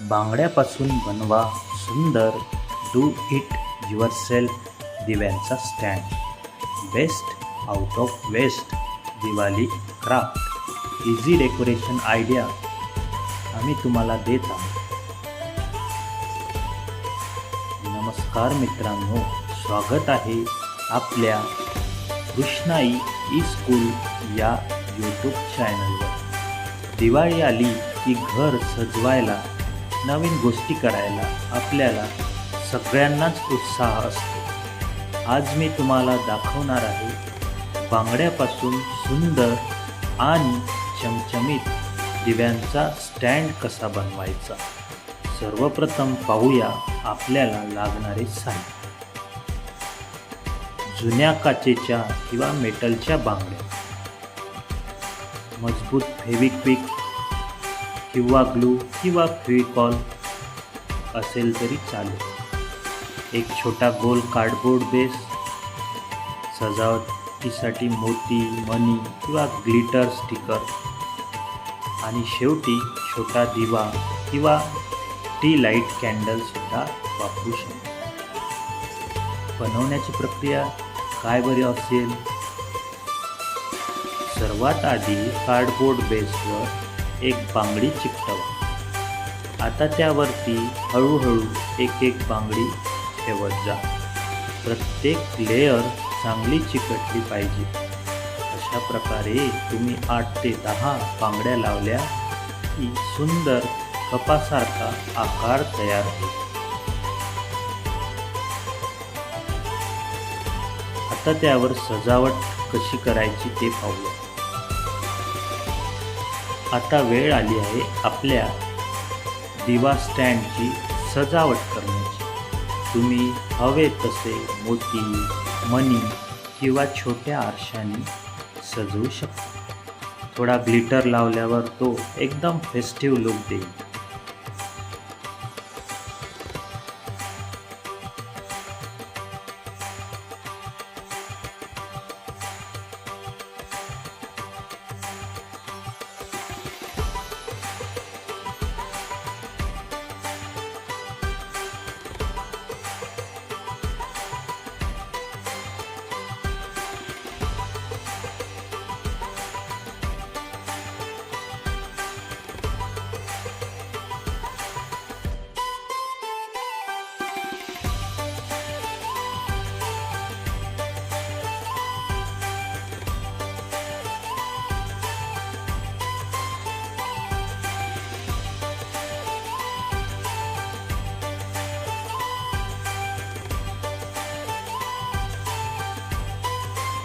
बांगड्यापासून बनवा सुंदर. Do it yourself दिव्यांचा stand best out of waste Diwali craft easy decoration idea आम्ही तुम्हाला देत आहोत. नमस्कार मित्रांनो स्वागत आहे आपल्या कृष्णाई ई स्कूल या यूट्यूब चॅनलवर दिवाळी आली की घर सजवायला नवीन गोष्टी करायला आपल्याला सगळ्यांनाच उत्साह असतो. आज मी तुम्हाला दाखवणार आहे बांगड्यापासून सुंदर आणि चमचमीत दिव्यांचा स्टँड कसा बनवायचा? सर्वप्रथम पाहूया आपल्याला लागणारे साहित्य. जुन्या काचेच्या किंवा मेटलच्या बांगड्या. मजबूत फेविक्विक किंवा ग्लू किंवा फेविकॉल असेल तरी चालेल. एक छोटा गोल कार्डबोर्ड बेस सजावटीसाठी मोती मनी किंवा ग्लिटर स्टिकर आणि शेवटी छोटा दिवा किंवा टी लाइट कॅन्डलसुद्धा वापरू शकतो. बनवण्याची प्रक्रिया काय बरी असेल? सर्वात आधी कार्डबोर्ड बेसवर एक बांगडी चिकटवा आता त्यावरती हळूहळू एक एक बांगडी ठेवत जा. प्रत्येक लेअर चांगली चिकटली पाहिजे. अशा प्रकारे तुम्ही आठ ते दहा बांगड्या लावल्या की सुंदर कपासारखा आकार तयार होईल. आता त्यावर सजावट कशी करायची ते पाहूया. आता वेळ आली आहे आपल्या दिवा स्टँडची सजावट करण्याची. तुम्ही हवे तसे मोती मणी किंवा छोट्या आरशाने सजवू शकता. थोडा ग्लिटर लावल्यावर तो एकदम फेस्टिव्ह लुक देईल.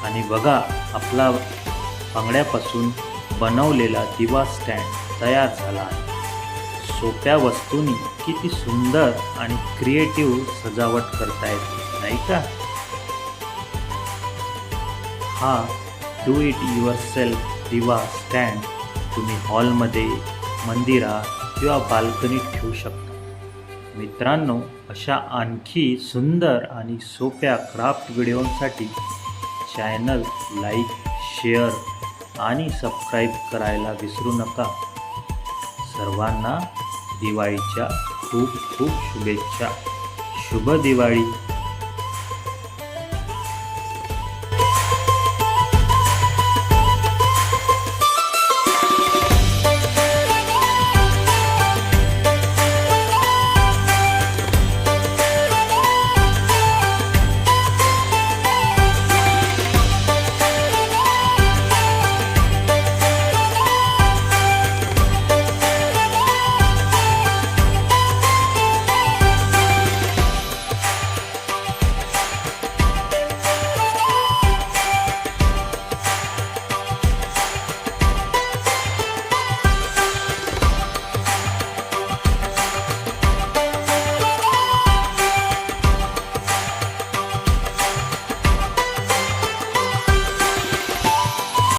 आणि बघा आपला बांगड्यापासून बनवलेला दिवा स्टँड तयार झाला आहे. सोप्या वस्तूंनी किती सुंदर आणि क्रिएटिव्ह सजावट करता येते नाही का? हा डू इट युअर सेल्फ दिवा स्टँड तुम्ही हॉलमध्ये मंदिरात किंवा बाल्कनीत ठेवू शकता. मित्रांनो अशा आणखी सुंदर आणि सोप्या क्राफ्ट व्हिडिओंसाठी चॅनल लाईक शेअर आणि सबस्क्राईब करायला विसरू नका. सर्वांना दिवाळीच्या खूप खूप शुभेच्छा. शुभ दिवाळी.